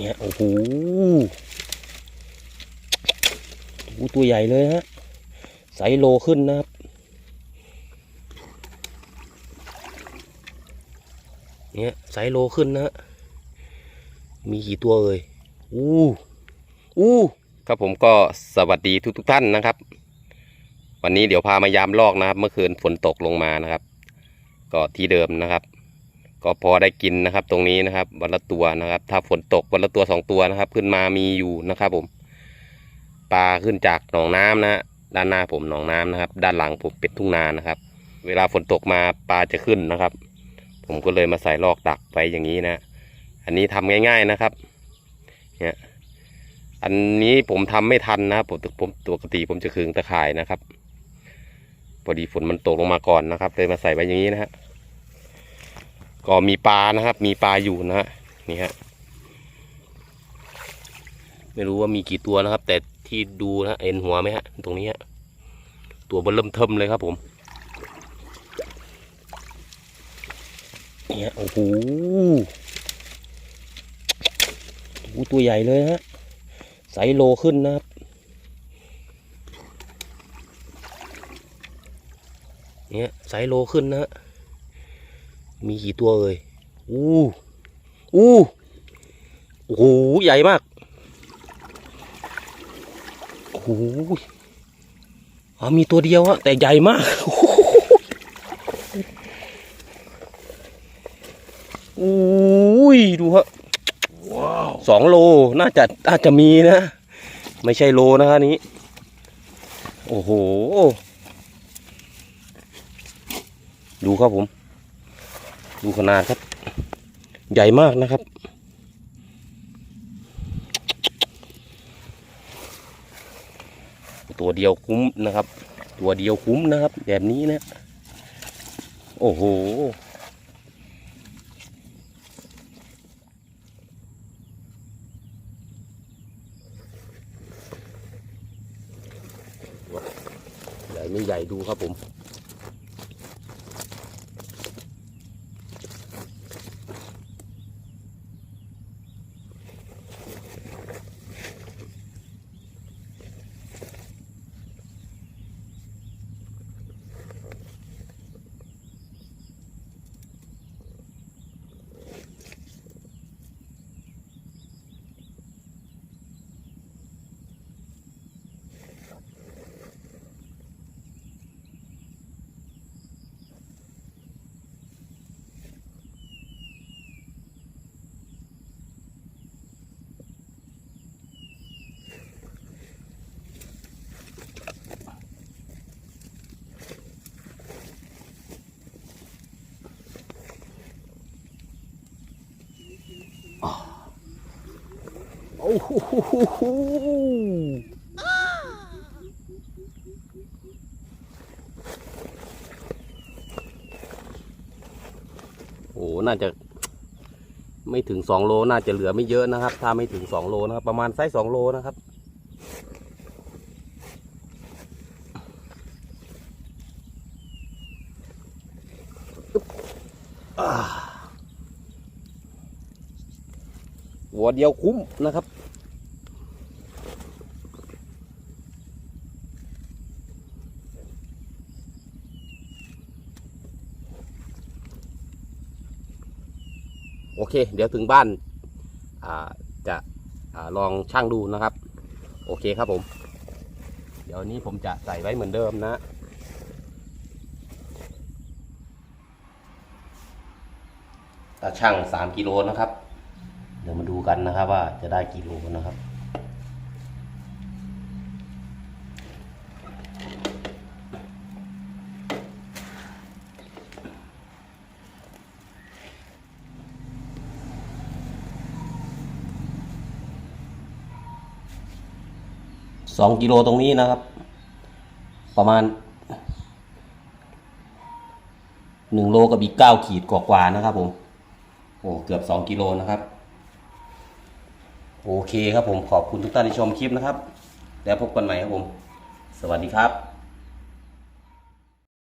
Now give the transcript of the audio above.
เนี่ยโอ้โหตัวใหญ่เลยฮะไซส์โลขึ้นนะครับเนี่ยไซส์โลขึ้นนะฮะมีกี่ตัวเอ่ยอู้อู้ครับผมก็สวัสดีทุกทุกๆท่านนะครับ วันนี้เดี๋ยวพามายามลอกนะครับ เมื่อคืนฝนตกลงมานะครับ ก็ที่เดิมนะครับ ก็พอได้กินนะครับ ตรงนี้นะครับ วันละตัวนะครับ ถ้าฝนตกวันละตัวสองตัวนะครับ ขึ้นมามีอยู่นะครับ ผมปลาขึ้นจากหนองน้ำนะด้านหน้าผมหนองน้ำนะครับ ด้านหลังผมเป็ดทุ่งนานะครับ เวลาฝนตกมาปลาจะขึ้นนะครับ ผมก็เลยมาใส่ลอกดักไว้อย่างนี้นะ อันนี้ทำง่าย ๆนะครับเนี่ยอันนี้ผมทำไม่ทันนะครับผมผมปกติผมจะขึงตะข่ายนะครับพอดีฝนมันตกลงมาก่อนนะครับเลยมาใส่ไว้อย่างนี้นะฮะ ก็มีปลานะครับ มีปลาอยู่นะฮะนี่ฮะไม่รู้ว่ามีกี่ตัวนะครับ แต่ที่ดูนะเอ็นหัวไหมฮะตรงนี้ฮะตัวเบนเริ่มเทิมเลยครับผมเนี่ยโอ้โหโอ้โหตัวใหญ่เลยฮะไซส์โลขึ้นนะครับเนี่ยไซส์โลขึ้นนะฮะ มีกี่ตัวเอ่ยอู้อู้โอ้โหใหญ่มากโอ้โหอ๋อมีตัวเดียวฮะแต่ใหญ่มากอุ้ยดูฮะสองโลน่าจะน่าจะมีนะ ไม่ใช่โลนะครับนี้ โอ้โห ดูครับผม ดูขนาดครับ ใหญ่มากนะครับ ตัวเดียวคุ้มนะครับ ตัวเดียวคุ้มนะครับ แบบนี้นะ โอ้โหใหญ่ไม่ใหญ่ดูครับผม โอ้โหโอ้น่าจะไม่ถึงสองโล น่าจะเหลือไม่เยอะนะครับ ถ้าไม่ถึงสองโลนะครับ ประมาณไซส์สองโลนะครับ อ่า หัวเดียวคุ้มนะครับ โอเค เดี๋ยวถึงบ้านาจะอลองช่างดูนะครับ โอเคครับผม เดี๋ยวนี้ผมจะใส่ไว้เหมือนเดิมนะตาช่างสามกิโลนะครับ เดี๋ยวมาดูกันนะครับว่าจะได้กี่โลนะครับสองกิโลตรงนี้นะครับ ประมาณหนึ่งโลกับอีกเก้าขีดกว่าๆนะครับผมโอ้เกือบสองกิโลนะครับ โอเคครับผมขอบคุณทุกท่านที่ชมคลิปนะครับ แล้วพบกันใหม่ครับผม สวัสดีครับ